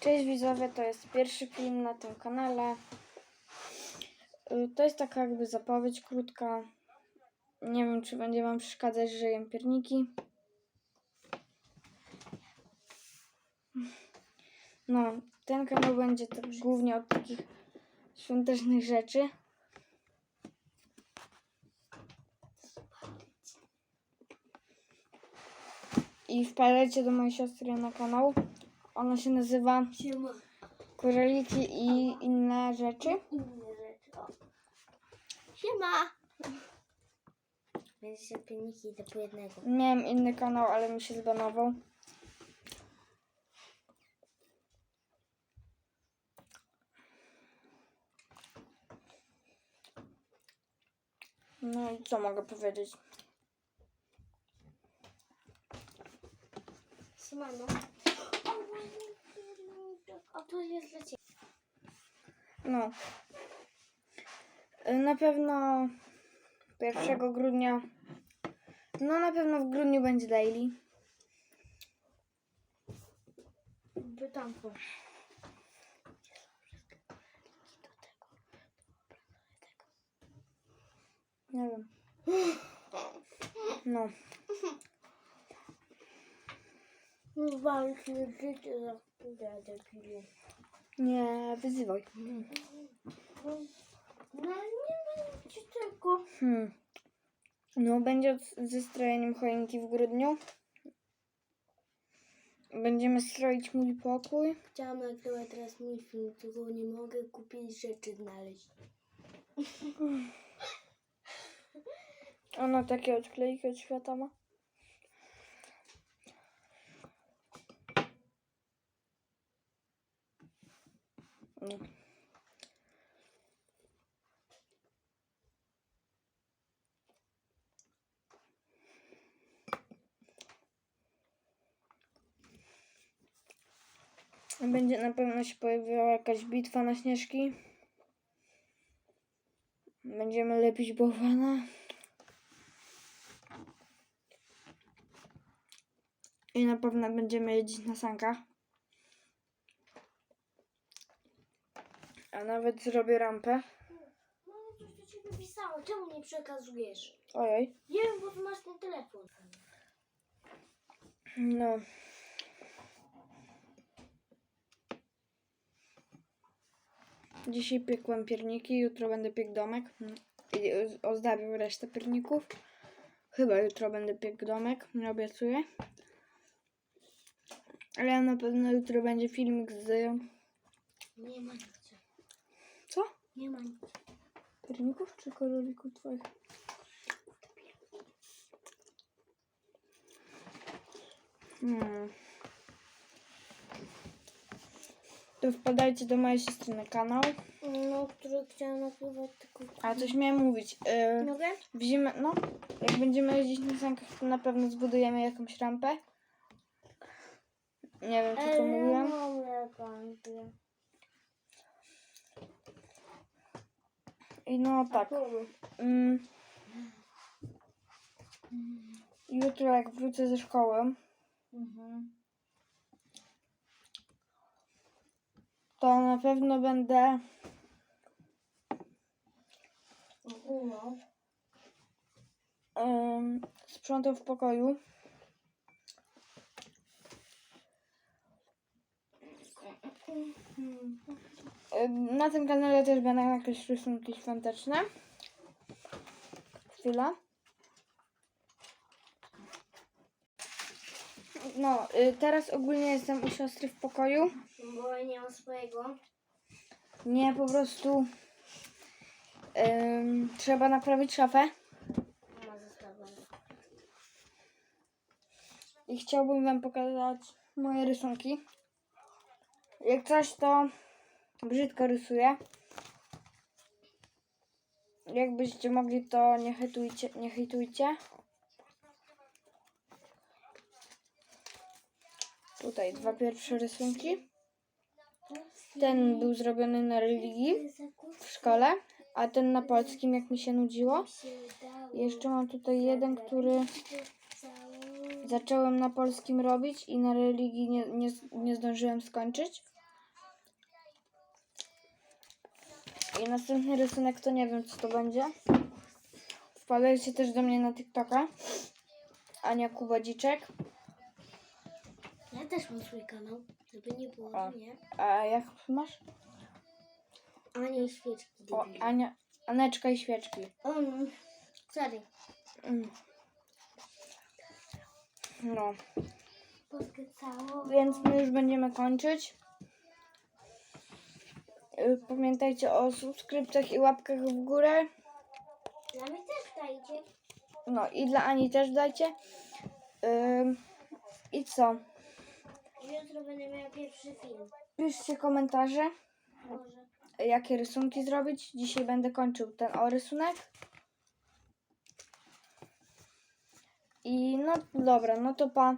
Cześć widzowie, to jest pierwszy film na tym kanale. Y, To jest taka jakby zapowiedź krótka. Nie wiem, czy będzie wam przeszkadzać, że jem pierniki. No, ten kanał będzie tak głównie od takich świątecznych rzeczy. I wpadajcie do mojej siostry na kanał. Ona się nazywa Siema. Koraliki i inne rzeczy. Inne rzeczy. O. Siema. Będzie się pierniki idę po jednego. Miałem inny kanał, ale mi się zbanował. No i co mogę powiedzieć? Siemano. A tu jest dla ciebie. No. Y, Na pewno 1 grudnia. No na pewno w grudniu będzie daily. Bytanko. Nie wiem. No. Walczy życie za debilu. Nie wyzywaj. No nie będzie tego. Hmm. No, będzie ze strojeniem choinki w grudniu. Będziemy stroić mój pokój. Chciałam nagrywać teraz mój film, tylko nie mogę kupić rzeczy znaleźć. Ona takie odklejki od świata ma. Będzie na pewno się pojawiała jakaś bitwa na śnieżki. Będziemy lepić bałwana. I na pewno będziemy jeździć na sankach. A nawet zrobię rampę. No coś do ciebie pisało, czemu nie przekazujesz? Ojej. Nie wiem, bo tu masz ten telefon. No. Dzisiaj piekłem pierniki, jutro będę piekł domek. I ozdabił resztę pierników. Chyba jutro będę piekł domek, nie obiecuję. Ale na pewno jutro będzie filmik z... Nie ma nic. Co? Nie ma nic. Pierników czy korolików twoich? Hmm. To wpadajcie do mojej siostry na kanał. No, który chciałam nagrywać tylko... A coś miałem mówić. Yy, Mogę? w zimę, no, jak będziemy jeździć na sankach, to na pewno zbudujemy jakąś rampę. Nie wiem, czy to kończę. I no tak. Mm, jutro jak wrócę ze szkoły, Mhm. To na pewno będę sprzątał w pokoju. Na tym kanale też będą jakieś rysunki świąteczne. Chwila. No, y, teraz ogólnie jestem u siostry w pokoju. Bo ja nie mam swojego. Nie, po prostu ym, trzeba naprawić szafę. I chciałbym wam pokazać moje rysunki. Jak coś, to brzydko rysuję. Jakbyście mogli, to nie hejtujcie. Nie hejtujcie. tutaj dwa pierwsze rysunki. Ten był zrobiony na religii w szkole, a ten na polskim, jak mi się nudziło. Jeszcze mam tutaj jeden, który zacząłem na polskim robić i na religii nie, nie, nie zdążyłem skończyć. I następny rysunek to nie wiem, co to będzie. Wpadajcie też do mnie na TikToka. Ania Kubadziczek. Ja też mam swój kanał, żeby nie było, O. nie? A jak masz? Ania i świeczki. O. Ania, Aneczka i świeczki. Um, sorry. Mm. No, więc my już będziemy kończyć. Y, Pamiętajcie o subskrypcjach i łapkach w górę. Dla mnie też dajcie. No i dla Ani też dajcie. Ym, I co? Jutro będę miała pierwszy film. Piszcie komentarze, Może. jakie rysunki zrobić. Dzisiaj będę kończył ten o rysunek. I no dobra, no to pa.